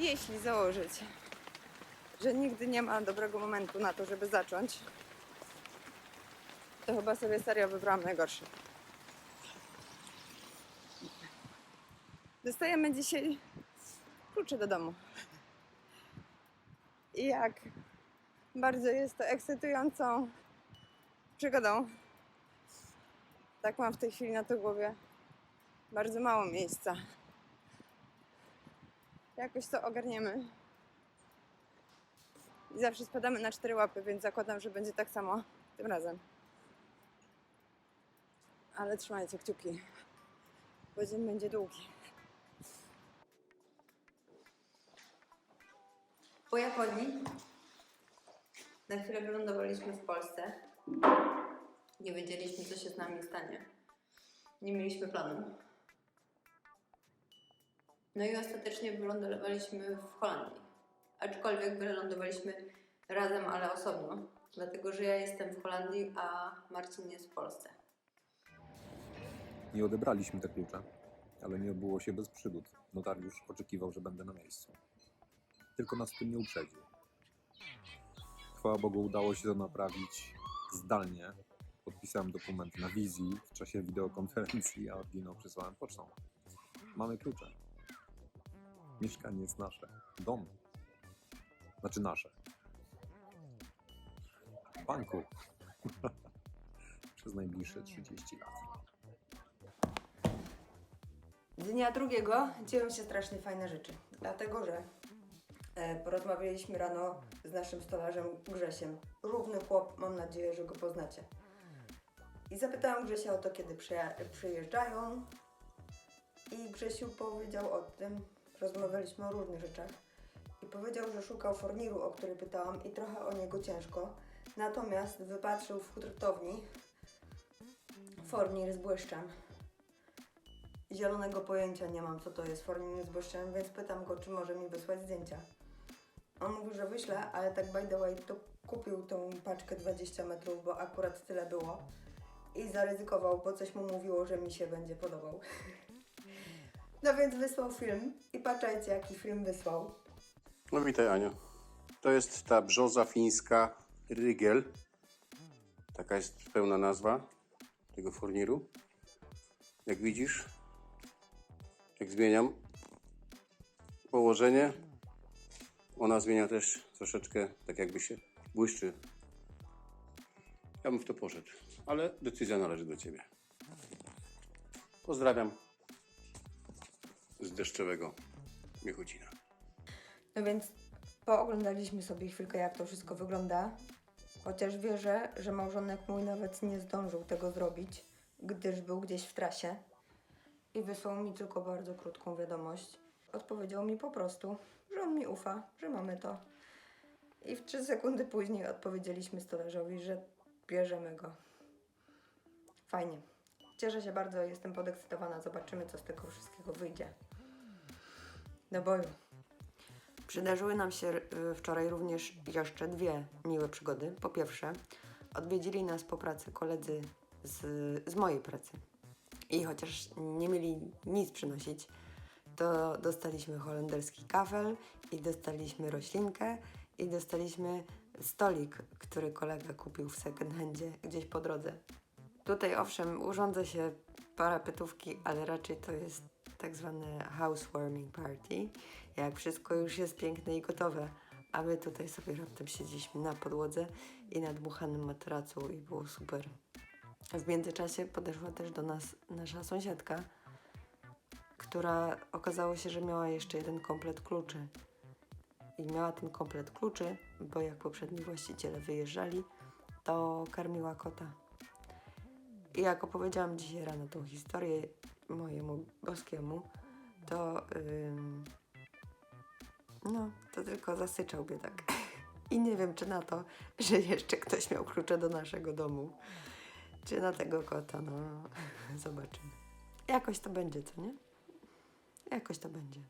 Jeśli założyć, że nigdy nie ma dobrego momentu na to, żeby zacząć, to chyba sobie serio wybrałam najgorszy. Dostajemy dzisiaj klucze do domu. I jak bardzo jest to ekscytującą przygodą, tak mam w tej chwili na to głowie bardzo mało miejsca. Jakoś to ogarniemy. I zawsze spadamy na cztery łapy, więc zakładam, że będzie tak samo tym razem. Ale trzymajcie kciuki, bo dzień będzie długi. Po Japonii na chwilę wylądowaliśmy w Polsce. Nie wiedzieliśmy, co się z nami stanie. Nie mieliśmy planu. No i ostatecznie wylądowaliśmy w Holandii. Aczkolwiek wylądowaliśmy razem, ale osobno. Dlatego, że ja jestem w Holandii, a Marcin jest w Polsce. Nie odebraliśmy te klucze, ale nie obyło się bez przygód. Notariusz oczekiwał, że będę na miejscu. Tylko nas w tym nie uprzedził. Chwała Bogu udało się to naprawić zdalnie. Podpisałem dokument na wizji w czasie wideokonferencji, a oryginał przysłałem pocztą. Mamy klucze. Mieszkanie jest nasze. Dom. Znaczy nasze. Banku. Przez najbliższe 30 lat. Dnia drugiego dzieją się strasznie fajne rzeczy, dlatego że e, porozmawialiśmy rano z naszym stolarzem Grzesiem. Równy chłop, mam nadzieję, że go poznacie. I zapytałam Grzesia o to, kiedy przyjeżdżają. I Grzesiu powiedział o tym, rozmawialiśmy o różnych rzeczach. I powiedział, że szukał forniru, o który pytałam i trochę o niego ciężko. Natomiast wypatrzył w hurtowni fornir z błyszczem. Zielonego pojęcia nie mam, co to jest fornir z błyszczem, więc pytam go, czy może mi wysłać zdjęcia. On mówi, że wyśle, ale tak by the way, to kupił tą paczkę 20 metrów, bo akurat tyle było. I zaryzykował, bo coś mu mówiło, że mi się będzie podobał. No więc wysłał film i patrzajcie, jaki film wysłał. No witaj Ania. To jest ta brzoza fińska Rygiel. Taka jest pełna nazwa tego furniru. Jak widzisz, jak zmieniam położenie, ona zmienia też troszeczkę, tak jakby się błyszczy. Ja bym w to poszedł, ale decyzja należy do Ciebie. Pozdrawiam z deszczowego Miechucina. No więc pooglądaliśmy sobie chwilkę, jak to wszystko wygląda. Chociaż wierzę, że małżonek mój nawet nie zdążył tego zrobić, gdyż był gdzieś w trasie. I wysłał mi tylko bardzo krótką wiadomość. Odpowiedział mi po prostu, że on mi ufa, że mamy to. I w trzy sekundy później odpowiedzieliśmy stolarzowi, że bierzemy go. Fajnie. Cieszę się bardzo, jestem podekscytowana. Zobaczymy, co z tego wszystkiego wyjdzie. Do boju. Przydarzyły nam się y, wczoraj również jeszcze dwie miłe przygody. Po pierwsze, odwiedzili nas po pracy koledzy z, z mojej pracy. I chociaż nie mieli nic przynosić, to dostaliśmy holenderski kafel i dostaliśmy roślinkę i dostaliśmy stolik, który kolega kupił w second handzie gdzieś po drodze. Tutaj owszem urządza się parapetówki, ale raczej to jest tak zwane housewarming party. Jak wszystko już jest piękne i gotowe, a my tutaj sobie raptem siedzieliśmy na podłodze i na dmuchanym matracu i było super. W międzyczasie podeszła też do nas nasza sąsiadka, która okazało się, że miała jeszcze jeden komplet kluczy. I miała ten komplet kluczy, bo jak poprzedni właściciele wyjeżdżali, to karmiła kota. Jak opowiedziałam dzisiaj rano tą historię mojemu boskiemu, to ym, no, to tylko zasyczał biedak. I nie wiem, czy na to, że jeszcze ktoś miał klucze do naszego domu, czy na tego kota, no, zobaczymy. Jakoś to będzie, co nie? Jakoś to będzie.